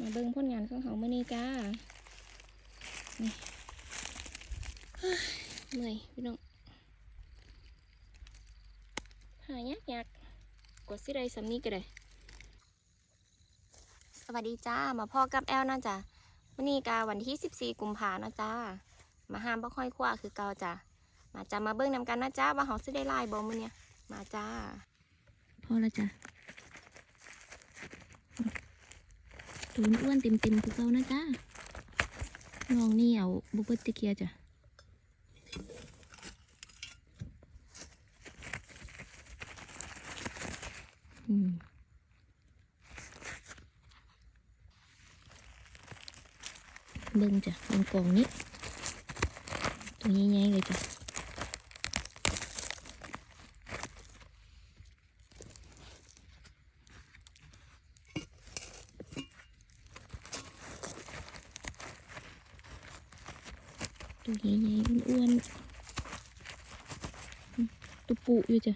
มาเบิ่งผลงานของเขาเมื่อนี้จ้านี่เฮ้ยเมื่อยพี่น้องหายากยากกดสิไดสำนี้ก็ได้สวัสดีจ้ามาพ่อกับแอลนะจ้ะวันนี้กาวันที่ 14 กุมภานะจ้ามาห้ามบ่ค่อยคว้าคือเก่าจ้ะมาจ้ามาเบิ่งนำกันนะจ้าว่าเขาสิได้ลายบ่มื้อเนี่ยมาจ้าพอแล้วจ้ะ ตูนอ้วนเต็มเต็มๆคือเก่านะจ้าลองนี่เอาบุเบิลติเกียจ้ะอืมเบิ่งจ้ะเบิ่งกล่องนี้ตัวใหญ่ๆเลยจ้ะ ตัวใหญ่ๆอ้วนๆตุปูอยู่จ้ะ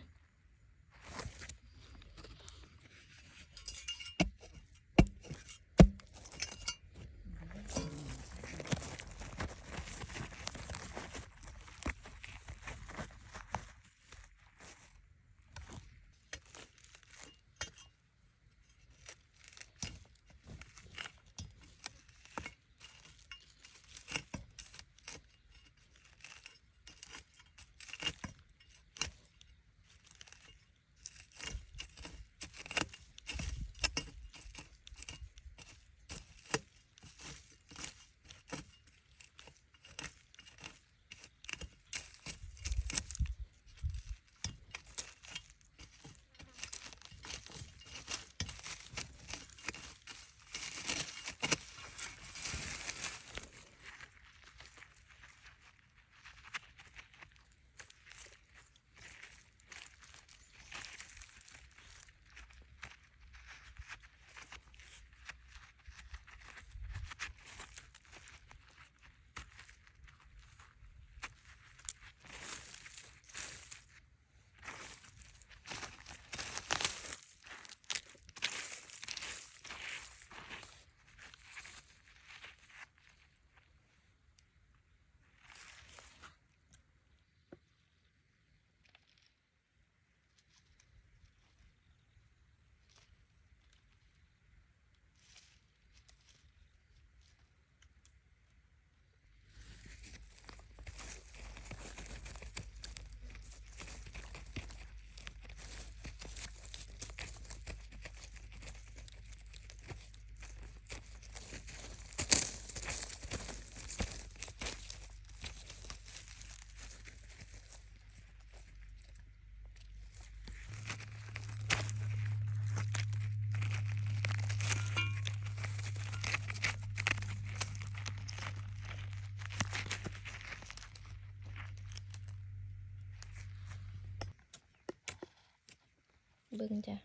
เบิ่งจ้ะ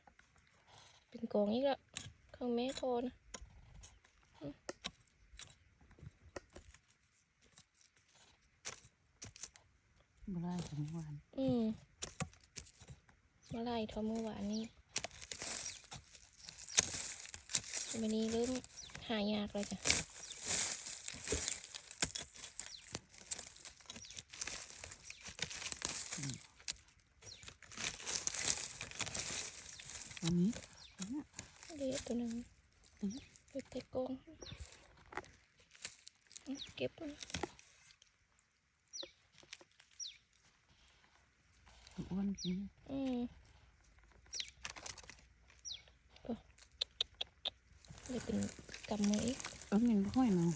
เป็นกองอีกแล้วข้างแม่โทนบ่ได้ถึงวันอืมมาไล่ทอเมื่อวานนี้วันนี้เริ่มหายากเลยจ้ะ วันนี้เดี๋ยวตัวหนึ่งอืมเก็บใส่กรงอืมเก็บมันอ้วนจริงอืมก็เดี๋ยวเป็นกำมืออีกเออมันบ่ค่อยเนาะ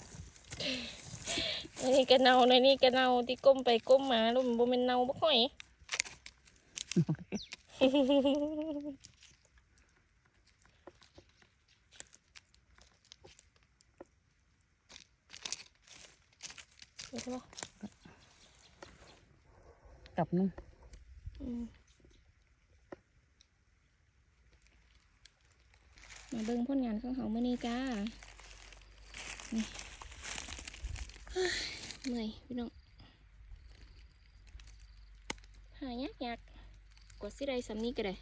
อันนี้กระเนาในนี่กระเนาที่ก้มไปก้มมาแล้วมันบ่เป็นเนาบ่ค่อย เห็นปะกลับนึงอืมมาเบิ่งผลงานของเขาเมื่อนี้จ้านี่เฮ้ยเมื่อยพี่น้องหายากยากกดสิได้สำนี้ก็ได้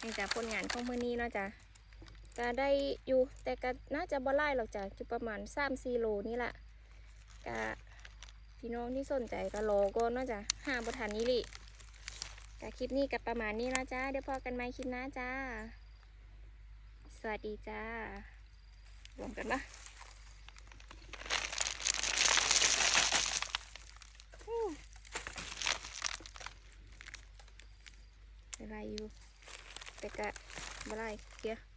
มนี่จ้ะผลงานของมื้อนี้เนาะจ้ะ ก็ได้อยู่แต่ก็น่าจะบ่ไล่หรอกจ้ะจุประมาณ3-4โลนี่แหละก็พี่น้องที่สนใจก็รอก่อนเนาจ้ะหาบทันนี้ลิก็คลิปนี้ก็ประมาณนี้แล้วจ้าเดี๋ยวพอกันใหมคลิปหน้าจ้า สวัสดีจ้ารวมกันปะอะไรอยู่แต่กะบะไรเกี้ย